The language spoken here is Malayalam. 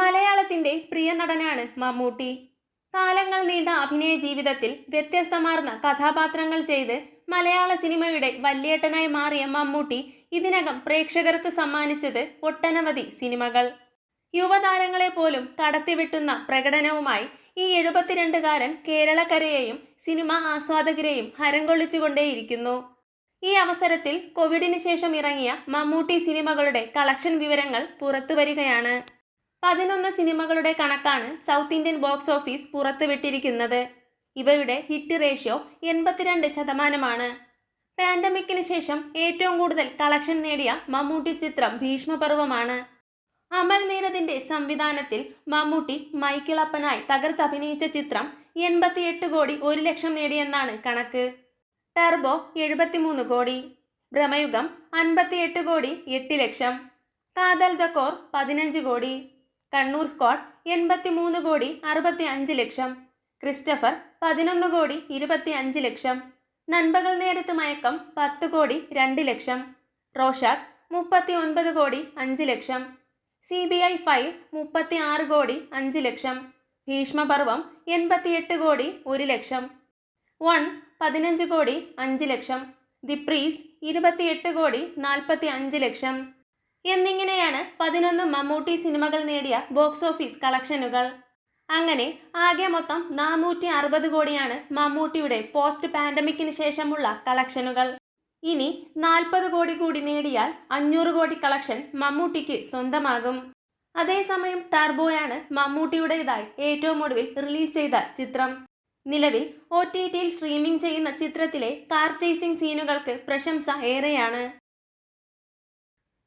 മലയാളത്തിന്റെ പ്രിയ നടനാണ് മമ്മൂട്ടി. കാലങ്ങൾ നീണ്ട അഭിനയ ജീവിതത്തിൽ വ്യത്യസ്തമാർന്ന കഥാപാത്രങ്ങൾ ചെയ്ത് മലയാള സിനിമയുടെ വല്യേട്ടനായി മാറിയ മമ്മൂട്ടി ഇതിനകം പ്രേക്ഷകർക്ക് സമ്മാനിച്ചത് ഒട്ടനവധി സിനിമകൾ. യുവതാരങ്ങളെ പോലും കടത്തിവിട്ടുന്ന പ്രകടനവുമായി ഈ എഴുപത്തിരണ്ടുകാരൻ കേരളക്കരയെയും സിനിമ ആസ്വാദകരെയും ഹരം കൊള്ളിച്ചുകൊണ്ടേയിരിക്കുന്നു. ഈ അവസരത്തിൽ കോവിഡിന് ശേഷം ഇറങ്ങിയ മമ്മൂട്ടി സിനിമകളുടെ കളക്ഷൻ വിവരങ്ങൾ പുറത്തുവരികയാണ്. പതിനൊന്ന് സിനിമകളുടെ കണക്കാണ് സൗത്ത് ഇന്ത്യൻ ബോക്സ് ഓഫീസ് പുറത്തുവിട്ടിരിക്കുന്നത്. ഇവയുടെ ഹിറ്റ് റേഷ്യോ എൺപത്തിരണ്ട് ശതമാനമാണ്. പാൻഡമിക്കിന് ശേഷം ഏറ്റവും കൂടുതൽ കളക്ഷൻ നേടിയ മമ്മൂട്ടി ചിത്രം ഭീഷ്മപർവമാണ്. അമൽ നീരദിന്റെ സംവിധാനത്തിൽ മമ്മൂട്ടി മൈക്കിളപ്പനായി തകർത്തഭിനയിച്ച ചിത്രം എൺപത്തിയെട്ട് കോടി ഒരു ലക്ഷം നേടിയെന്നാണ് കണക്ക്. ടർബോ എഴുപത്തിമൂന്ന് കോടി. ഭ്രമയുഗം അൻപത്തിയെട്ട് കോടി എട്ട് ലക്ഷം. കാതൽ ദ കോർ പതിനഞ്ച് കോടി. കണ്ണൂർ സ്ക്വാഡ് എൺപത്തിമൂന്ന് കോടി അറുപത്തി അഞ്ച് ലക്ഷം. ക്രിസ്റ്റഫർ പതിനൊന്ന് കോടി ഇരുപത്തി അഞ്ച് ലക്ഷം. നൻപകൽ നേരത്ത് മയക്കം പത്ത് കോടി രണ്ട് ലക്ഷം. റോഷാക്ക് മുപ്പത്തി ഒൻപത് കോടി അഞ്ച് lakh. C B I five മുപ്പത്തി ആറ് കോടി അഞ്ച് ലക്ഷം. ഭീഷ്മപർവം എൺപത്തിയെട്ട് കോടി ഒരു ലക്ഷം. വൺ പതിനഞ്ച് കോടി അഞ്ച് ലക്ഷം. ദി പ്രീസ്റ്റ് ഇരുപത്തിയെട്ട് കോടി നാൽപ്പത്തി അഞ്ച് ലക്ഷം. എന്നിങ്ങനെയാണ് പതിനൊന്ന് മമ്മൂട്ടി സിനിമകൾ നേടിയ ബോക്സ് ഓഫീസ് കളക്ഷനുകൾ. അങ്ങനെ ആകെ മൊത്തം നാനൂറ്റി അറുപത് കോടിയാണ് മമ്മൂട്ടിയുടെ പോസ്റ്റ് പാൻഡമിക്കിന് ശേഷമുള്ള കളക്ഷനുകൾ. ഇനി നാൽപ്പത് കോടി കൂടി നേടിയാൽ അഞ്ഞൂറ് കോടി കളക്ഷൻ മമ്മൂട്ടിക്ക് സ്വന്തമാകും. അതേസമയം ടർബോയാണ് മമ്മൂട്ടിയുടേതായി ഏറ്റവും ഒടുവിൽ റിലീസ് ചെയ്ത ചിത്രം. നിലവിൽ ഒ ടി ടിയിൽ സ്ട്രീമിംഗ് ചെയ്യുന്ന ചിത്രത്തിലെ കാർ ചേസിംഗ് സീനുകൾക്ക് പ്രശംസ ഏറെയാണ്.